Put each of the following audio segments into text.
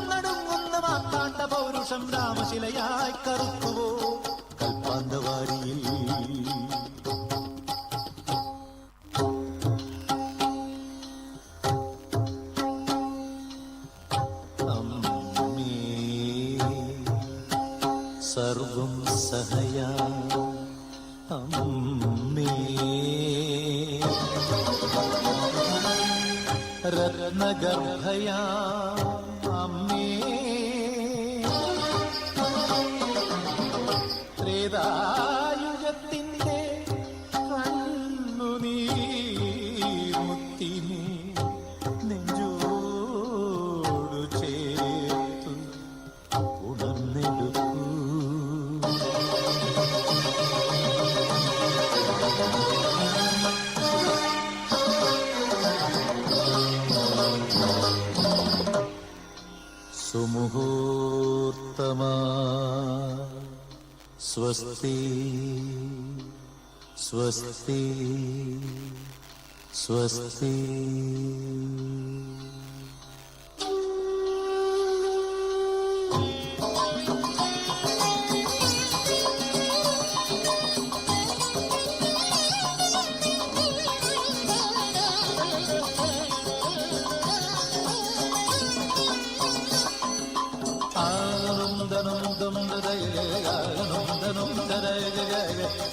കണ്ണടങ്ങുന്ന മാത്താണ്ട പൗരുഷം രാമശിലയായി കറുത്തുവോ കൽപ്പാന്തവാരിയിൽ സർവം സഹയാ. അമ്മേ. രത്നഗർഭയാ. सर्वोत्तमा स्वस्ति स्वस्ति स्वस्ति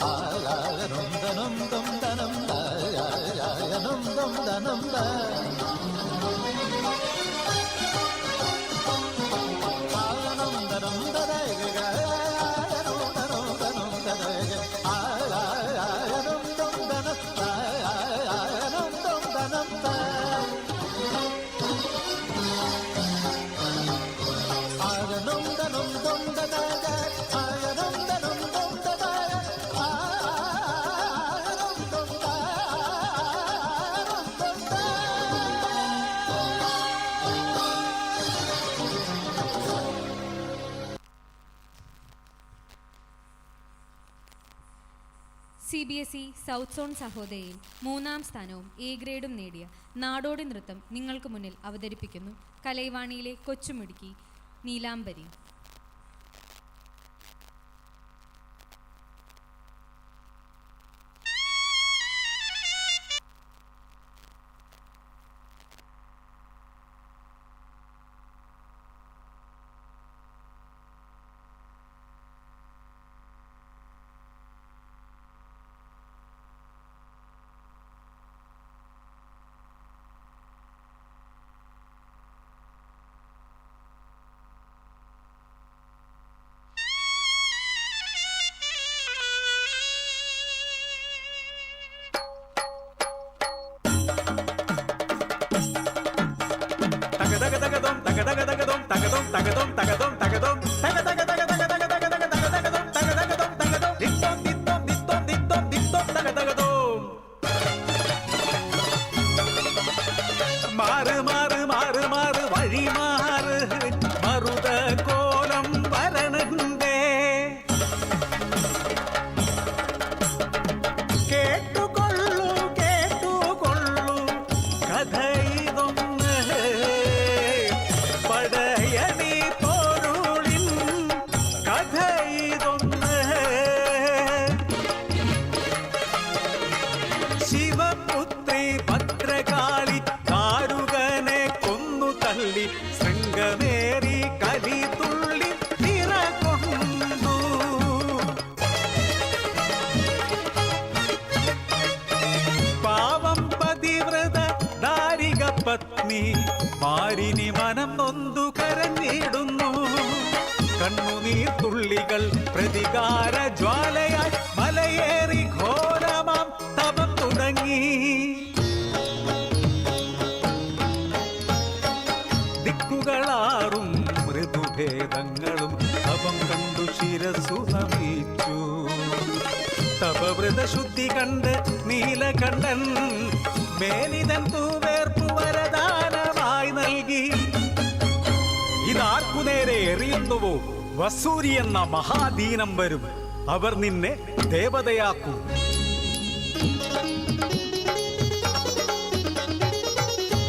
ஆகாரம் தனம் தனம் தனம் தனம் தனம் സൗത്ത് സോൺ സഹോദയയിൽ മൂന്നാം സ്ഥാനവും എ ഗ്രേഡും നേടിയ നാടോടി നൃത്തം നിങ്ങൾക്ക് മുന്നിൽ അവതരിപ്പിക്കുന്നു. കലൈവാണിയിലെ കൊച്ചുമുടുക്കി നീലാംബരി. നമിച്ചു തപവ്രത ശുദ്ധി കണ്ട് നീലകണ്ഠൻ മേനിതൻ തൂവേർപ്പു വരദാനമായി നൽകി. ഇതാർക്കു നേരെ എറിയുന്നുവോ? വസൂരി എന്ന മഹാദീനം വരും. അവർ നിന്നെ ദേവതയാക്കും.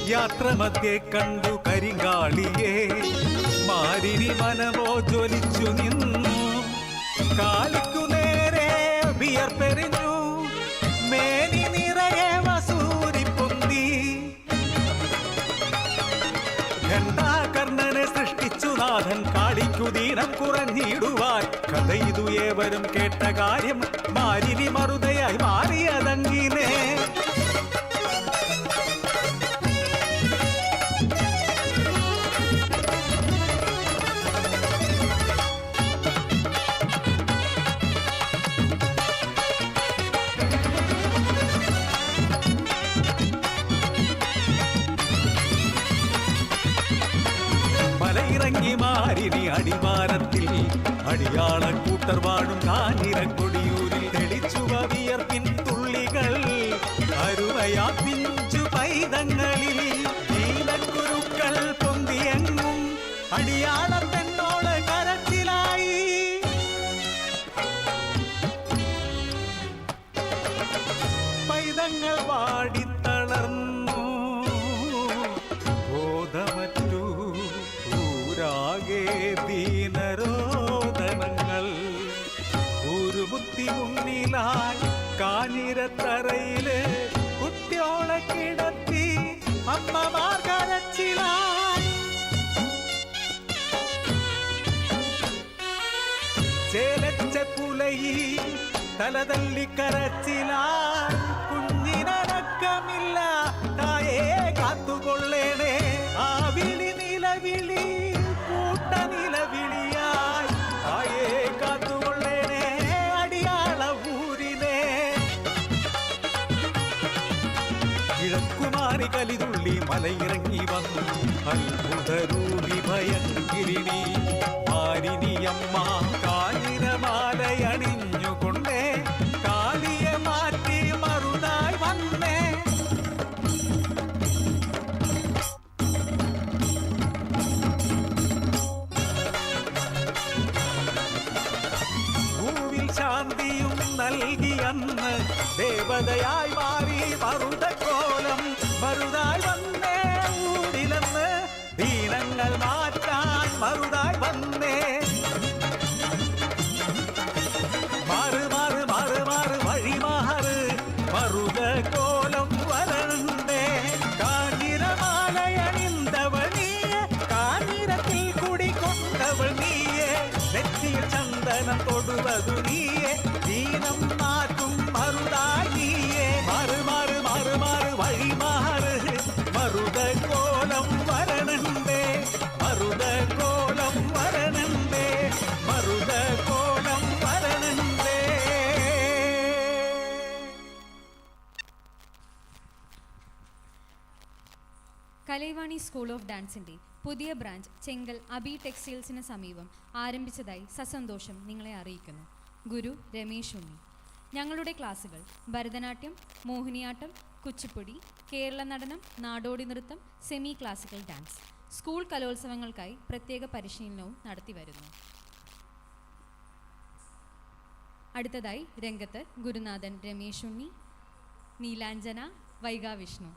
യാത്ര മധ്യേ കണ്ടു കരിങ്കാളിയെ. മാരിനി മനമോ ജ്വലിച്ചു നിന്നു. വിയർപ്പെറിഞ്ഞു മേനി നിറയെ വസൂരി പൊന്തി. ഘണ്ടാകർണനെ സൃഷ്ടിച്ചു നാഥൻ. കാടിക്കു ദീനം കുറഞ്ഞിടുവാൻ. കഥ ഇതു ഏവരും കേട്ട കാര്യം മാരിനി മറുതയായി മാറിയതങ്ങിനെ காவிரி அடிவாரத்தில் அடியாள கூட்டர் வாழும் காஞ்சிரக்கு கண்ணினாய் காணிர தரையிலே குட்டியோள கிடத்தி அம்மமார் கரச்சினாய் சேலச்ச புலையி தலதள்ளி கரச்சினாய். குஞ்சின ரக்கமில்ல தாயே காத்துக்கொள்ளேனே. ஆவிழி நிலவிழி കിഴക്കുമാറി കലിതുള്ളി മലയിറങ്ങി വന്നു അത്ഭുതരൂപി ഭയങ്കിരിണി മാരിനിയമ്മ കാഞ്ഞിരമാലയണിഞ്ഞുകൊണ്ടേ കാളിയെ മാറ്റി മറുതായി വന്നേ ഭൂവിൽ ശാന്തിയും നൽകി അന്ന് ദേവതയായി മാറി മറുതക്കോലം കലൈവാണി സ്കൂൾ ഓഫ് ഡാൻസിന്റെ പുതിയ ബ്രാഞ്ച് ചെങ്കൽ അബി ടെക്സ്റ്റൈൽസിന് സമീപം ആരംഭിച്ചതായി സസന്തോഷം നിങ്ങളെ അറിയിക്കുന്നു. ഗുരു രമേശ് ഉണ്ണി. ഞങ്ങളുടെ ക്ലാസ്സുകൾ ഭരതനാട്യം മോഹിനിയാട്ടം കുച്ചിപ്പുടി കേരള നടനം നാടോടി നൃത്തം സെമി ക്ലാസിക്കൽ ഡാൻസ് സ്കൂൾ കലോത്സവങ്ങൾക്കായി പ്രത്യേക പരിശീലനവും നടത്തിവരുന്നു അടുത്തതായി രംഗത്ത് ഗുരുനാഥൻ രമേശ് ഉണ്ണി നീലാഞ്ജന വൈഗാ വിഷ്ണു.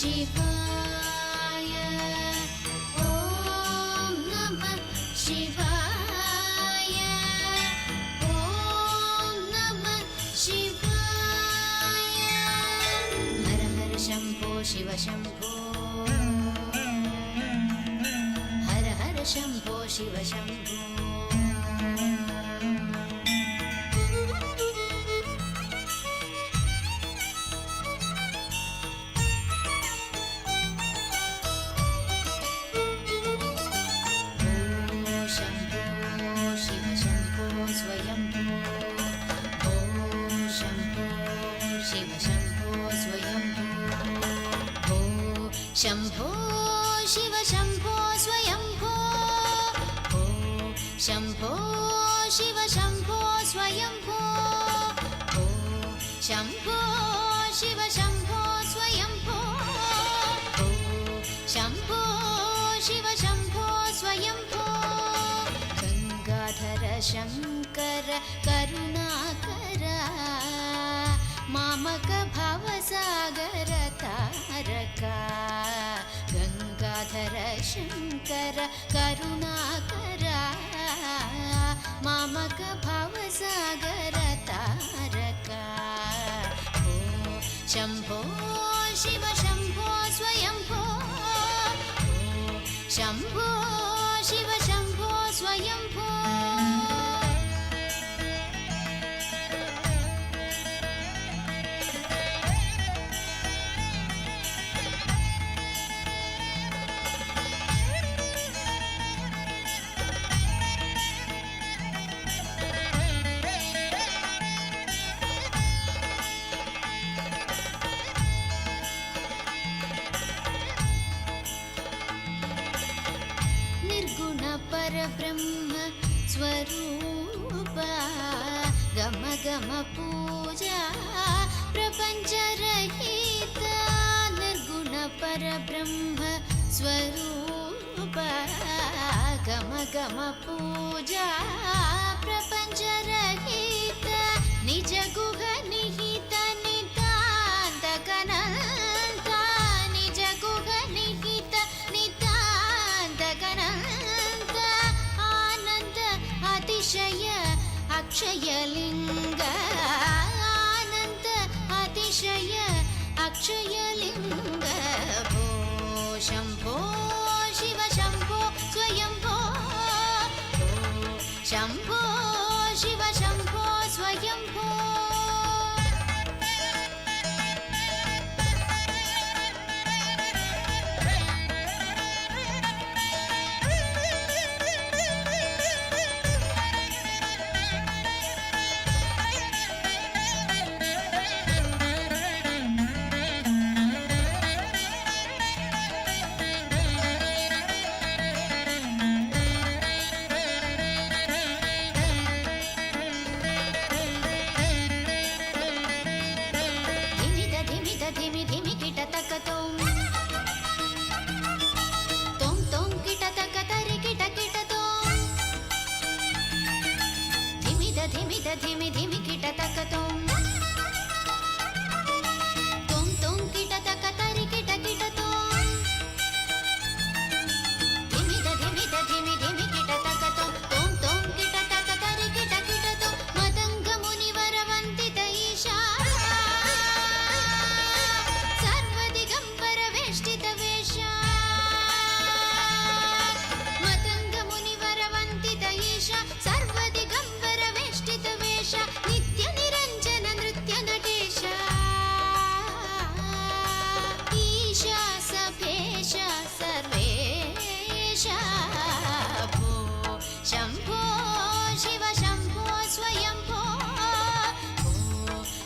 she शम्भो शिव शम्भो स्वयम्भो शम्भो शिव शम्भो स्वयम्भो शम्भो शिव शम्भो स्वयम्भो गङ्गाधर शङ्कर करुणाकर मामक भवसागर तारका गङ्गाधर शङ्कर मग भाव सागर तारका। ओ शम्भो शिव परब्रह्म स्वरूप गम गम पूजा प्रपञ्चरहिता निर्गुण परब्रह्म स्वरूप गम गम पूजा शम्भो शिव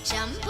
jump.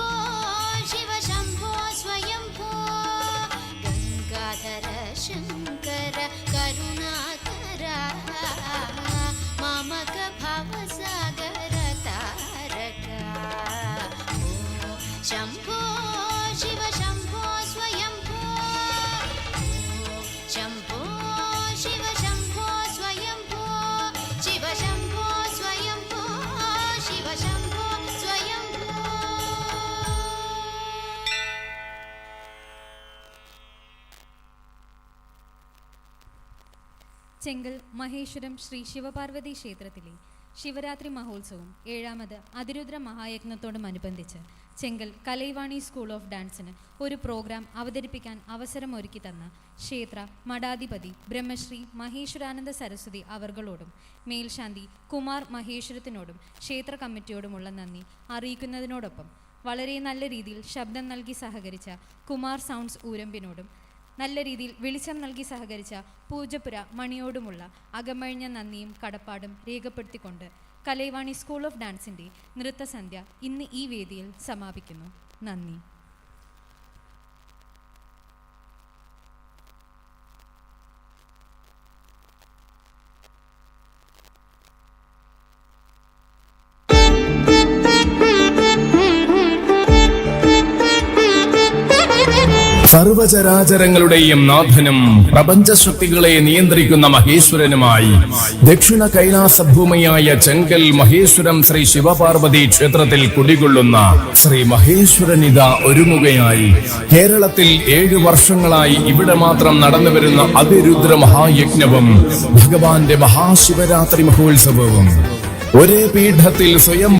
ചെങ്കൽ മഹേശ്വരം ശ്രീ ശിവപാർവതി ക്ഷേത്രത്തിലെ ശിവരാത്രി മഹോത്സവം ഏഴാമത് അതിരുദ്ര മഹായജ്ഞത്തോടുമനുബന്ധിച്ച് ചെങ്കൽ കലൈവാണി സ്കൂൾ ഓഫ് ഡാൻസിന് ഒരു പ്രോഗ്രാം അവതരിപ്പിക്കാൻ അവസരമൊരുക്കി തന്ന ക്ഷേത്ര മഠാധിപതി ബ്രഹ്മശ്രീ മഹേശ്വരാനന്ദ സരസ്വതി അവർകളോടും മേൽശാന്തി കുമാർ മഹേശ്വരത്തിനോടും ക്ഷേത്ര കമ്മിറ്റിയോടുമുള്ള നന്ദി അറിയിക്കുന്നതിനോടൊപ്പം വളരെ നല്ല രീതിയിൽ ശബ്ദം നൽകി സഹകരിച്ച കുമാർ സൗണ്ട്സ് ഊരമ്പിനോടും നല്ല രീതിയിൽ വെളിച്ചം നൽകി സഹകരിച്ച പൂജപ്പുര മണിയോടുമുള്ള അകമഴിഞ്ഞ നന്ദിയും കടപ്പാടും രേഖപ്പെടുത്തിക്കൊണ്ട് കലൈവാണി സ്കൂൾ ഓഫ് ഡാൻസിന്റെ നൃത്തസന്ധ്യ ഇന്ന് ഈ വേദിയിൽ സമാപിക്കുന്നു. നന്ദി. സർവചരാചരങ്ങളുടെയും നാഥനും പ്രപഞ്ചശക്തികളെ നിയന്ത്രിക്കുന്ന മഹേശ്വരനുമായി ദക്ഷിണ കൈലാസഭൂമിയായ ചെങ്കൽ മഹേശ്വരം ശ്രീ ശിവപാർവതി ക്ഷേത്രത്തിൽ കുടികൊള്ളുന്ന ശ്രീ മഹേശ്വരനിത ഒരുങ്ങുകയായി. കേരളത്തിൽ ഏഴു വർഷങ്ങളായി ഇവിടെ മാത്രം നടന്നുവരുന്ന അതിരുദ്ര മഹായജ്ഞവും ഭഗവാന്റെ മഹാശിവരാത്രി മഹോത്സവവും. ഒരേ പീഠത്തിൽ സ്വയം